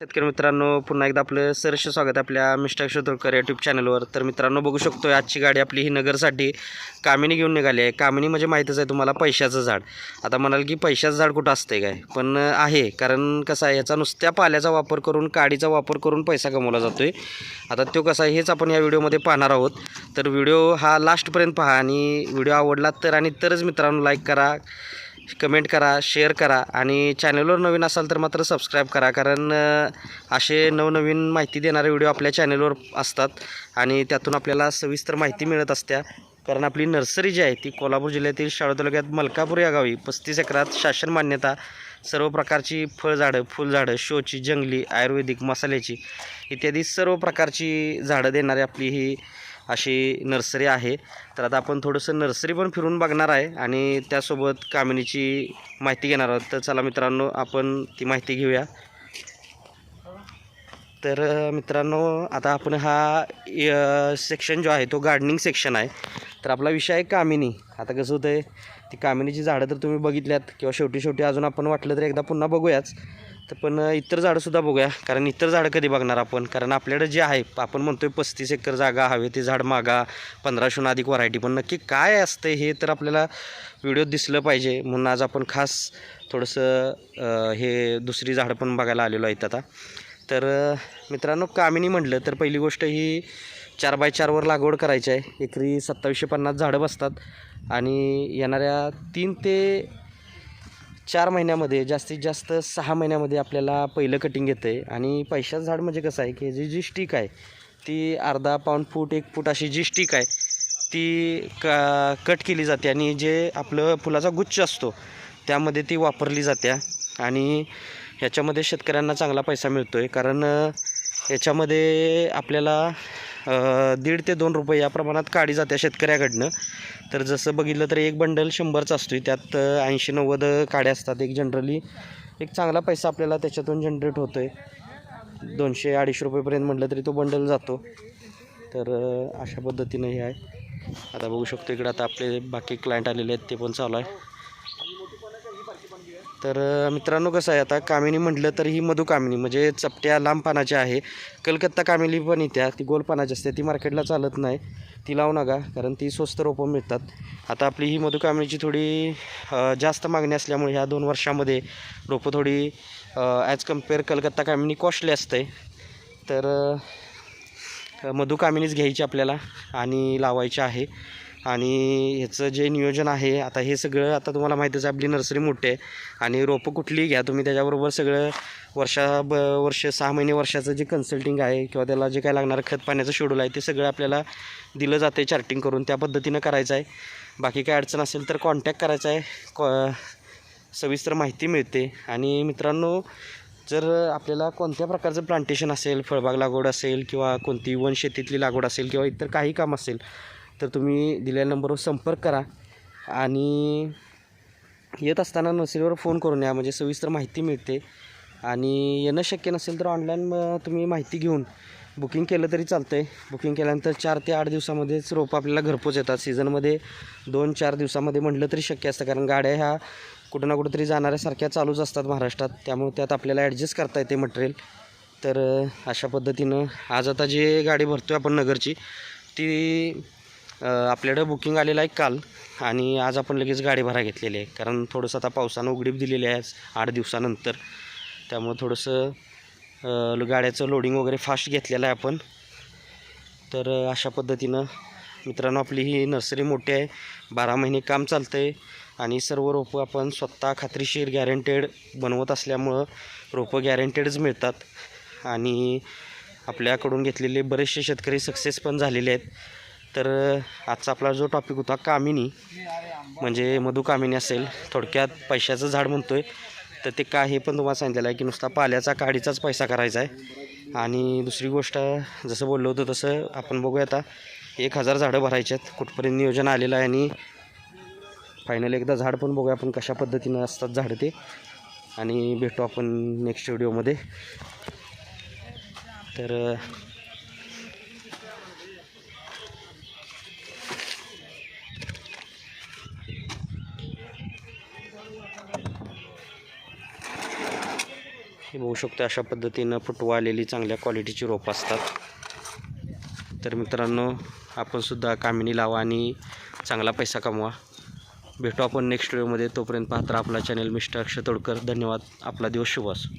शेतकरी मित्रांनो पुन्हा एकदा आपलं सरस स्वागत आहे आपल्या मिस्टर शत्रुकर यूट्यूब चॅनलवर तर मित्रांनो बघू शकतो आजची गाडी आपली ही नगरसाठी कामिनी घेऊन निघाली आहे. कामिनी म्हणजे माहीतच आहे तुम्हाला पैशाचं झाड. आता म्हणाल की पैशाचं झाड कुठं असते काय? पण आहे. कारण कसं आहे याचा नुसत्या पाल्याचा वापर करून काडीचा वापर करून पैसा कमवला जातो आहे आता तो कसा आहे हेच आपण या व्हिडिओमध्ये पाहणार आहोत. तर व्हिडिओ हा लास्टपर्यंत पहा आणि व्हिडिओ आवडला तर आणि तरच मित्रांनो लाईक करा. कमेंट करा शेअर करा आणि चॅनलवर नवीन असाल तर मात्र सबस्क्राईब करा. कारण असे नवनवीन माहिती देणारे व्हिडिओ आपल्या चॅनलवर असतात आणि त्यातून आपल्याला सविस्तर माहिती मिळत असत्या. कारण आपली नर्सरी जी आहे ती कोल्हापूर जिल्ह्यातील शाळा तालुक्यात मलकापूर या गावी पस्तीस एकरात शासन मान्यता. सर्व प्रकारची फळझाडं फुलझाडं शोची जंगली आयुर्वेदिक मसाल्याची इत्यादी सर्व प्रकारची झाडं देणारी आपली ही अशी नर्सरी आहे. तर आता आपण थोडंसं नर्सरी पण फिरून बघणार आहे आणि त्यासोबत कामिनीची माहिती घेणार आहोत. तर चला मित्रांनो आपण ती माहिती घेऊया. तर मित्रांनो आता आपण हा सेक्शन जो आहे तो गार्डनिंग सेक्शन आहे. तर आपला विषय आहे कामिनी. आता कसं होतं आहे ती कामिनीची झाडं तर तुम्ही बघितल्यात किंवा शेवटी शेवटी अजून आपण वाटलं तर एकदा पुन्हा बघूयाच. तर पण इतर झाडंसुद्धा बघूया. कारण इतर झाडं कधी बघणार आपण? कारण आपल्याकडे जे आहे आपण म्हणतोय पस्तीस एकर जागा हवे ते झाड मागा पंधराशून अधिक व्हरायटी पण नक्की काय असतं हे तर आपल्याला व्हिडिओत दिसलं पाहिजे. म्हणून आज आपण खास थोडंसं हे दुसरी झाडं पण बघायला आलेलो आहेत आता. तर मित्रांनो कामिनी म्हटलं तर पहिली गोष्ट ही चार बाय चारवर लागवड करायची आहे. एकरी सत्तावीसशे पन्नास झाडं बसतात. आणि येणाऱ्या तीन ते चार महिन्यामध्ये जास्तीत जास्त सहा महिन्यामध्ये आपल्याला पहिलं कटिंग येतं आहे आणि पैशाचं झाड म्हणजे कसं आहे की जी जी स्टिक आहे ती अर्धा पाऊण फूट एक फूट अशी जी स्टिक आहे ती क कट केली जाते. आणि जे आपलं फुलाचा गुच्छ असतो त्यामध्ये ती वापरली जाते. आणि ह्याच्यामध्ये शेतकऱ्यांना चांगला पैसा मिळतो आहे कारण याच्यामध्ये ह्याच्यामध्ये आपल्याला दीड ते दोन रुपये या प्रमाणात काढी जाते शेतकऱ्याकडनं. तर जसं बघितलं तर एक बंडल शंभरचा असतो त्यात ऐंशी नव्वद काड्या असतात एक जनरली. एक चांगला पैसा आपल्याला त्याच्यातून जनरेट होतो आहे दोनशे अडीचशे रुपयेपर्यंत म्हटलं तरी तो बंडल जातो. तर अशा पद्धतीनं हे आहे. आता बघू शकतो इकडं आता आपले बाकी क्लायंट आलेले आहेत ते पण चालू आहे. तर मित्रांनो कसं आहे आता कामिनी म्हटलं तर ही मधु कामिनी म्हणजे चपट्या लांब पानाची आहे. कलकत्ता कामिनी पण येत्या ती गोल पानाची असते ती मार्केटला चालत नाही. ती लावू नका कारण ती स्वस्त रोपं मिळतात. आता आपली ही मधुकामिनीची थोडी जास्त मागणी असल्यामुळे ह्या दोन वर्षामध्ये रोपं थोडी ॲज कंपेअर कलकत्ता कामिनी कॉस्टली असते. तर मधुकामिनीच मधु कामिनीच घ्यायची आपल्याला आणि लावायची आहे. आणि ह्याचं जे नियोजन आहे आता हे सगळं आता तुम्हाला माहितीच आहे आपली नर्सरी मोठी आहे. आणि रोपं कुठलीही घ्या तुम्ही त्याच्याबरोबर सगळं वर्षा ब वर्ष सहा महिने वर्षाचं जे कन्सल्टिंग आहे किंवा त्याला जे काय लागणारं खत पाण्याचं शेड्यूल आहे ते सगळं आपल्याला दिलं जातं आहे चार्टिंग करून त्या पद्धतीनं करायचं आहे. बाकी काय अडचण असेल तर कॉन्टॅक्ट करायचा आहे. कॉ सविस्तर माहिती मिळते. आणि मित्रांनो जर आपल्याला कोणत्या प्रकारचं प्लांटेशन असेल फळबाग लागवड असेल किंवा कोणती वनशेतीतली लागवड असेल किंवा इतर काही काम असेल तर तुम्ही दिलेल्या नंबरवर संपर्क करा. आणि येत असताना नसेलवर फोन करून या म्हणजे सविस्तर माहिती मिळते. आणि येणं शक्य नसेल तर ऑनलाईन तुम्ही माहिती घेऊन बुकिंग केलं तरी चालतं आहे बुकिंग केल्यानंतर चार ते आठ दिवसामध्येच रोपं आपल्याला घरपोच येतात. सीझनमध्ये दोन चार दिवसामध्ये म्हटलं तरी शक्य असतं कारण गाड्या ह्या कुठं ना कुठंतरी जाणाऱ्यासारख्या चालूच असतात महाराष्ट्रात. त्यामुळे त्यात आपल्याला ॲडजस्ट करता येते मटेरियल तर अशा पद्धतीनं आज आता जे गाडी भरतो आहे आपण नगरची ती आपल्याकडं बुकिंग आलेलं आहे काल आणि आज आपण लगेच गाडी भरा घेतलेली आहे. कारण थोडंसं आता पावसानं उघडीप दिलेली आहे आज आठ दिवसानंतर. त्यामुळे थोडंसं गाड्याचं लोडिंग वगैरे फास्ट घेतलेलं आहे आपण. तर अशा पद्धतीनं मित्रांनो आपली ही नर्सरी मोठी आहे. बारा महिने काम चालतं आहे आणि सर्व रोपं आपण स्वतः खात्रीशीर गॅरंटेड बनवत असल्यामुळं रोपं गॅरंटेडच मिळतात. आणि आपल्याकडून घेतलेले बरेचसे शेतकरी सक्सेस पण झालेले आहेत. तर आजचा आपला जो टॉपिक होता कामिनी. म्हणजे मधु कामिनी असेल थोडक्यात पैशाचं झाड म्हणतो आहे तर ते काय हे पण तुम्हाला सांगितलेलं आहे की नुसता पाल्याचा काडीचाच पैसा करायचा आहे. आणि दुसरी गोष्ट जसं बोललो होतं तसं आपण बघूया आता एक हजार झाडं भरायची आहेत. कुठपर्यंत नियोजन आलेलं आहे आणि फायनल एकदा झाड पण बघूया आपण कशा पद्धतीनं असतात झाडं ते. आणि भेटू आपण नेक्स्ट व्हिडिओमध्ये तर हे बघू शकतो अशा पद्धतीनं फुटवा आलेली चांगल्या क्वालिटीची रोपं असतात. तर मित्रांनो आपणसुद्धा कामिनी लावा आणि चांगला पैसा कमवा. भेटू आपण नेक्स्ट व्हिडिओमध्ये तोपर्यंत पाहता आपला चॅनल मिस्टर अक्षय तोडकर. धन्यवाद. आपला दिवस शुभ असो.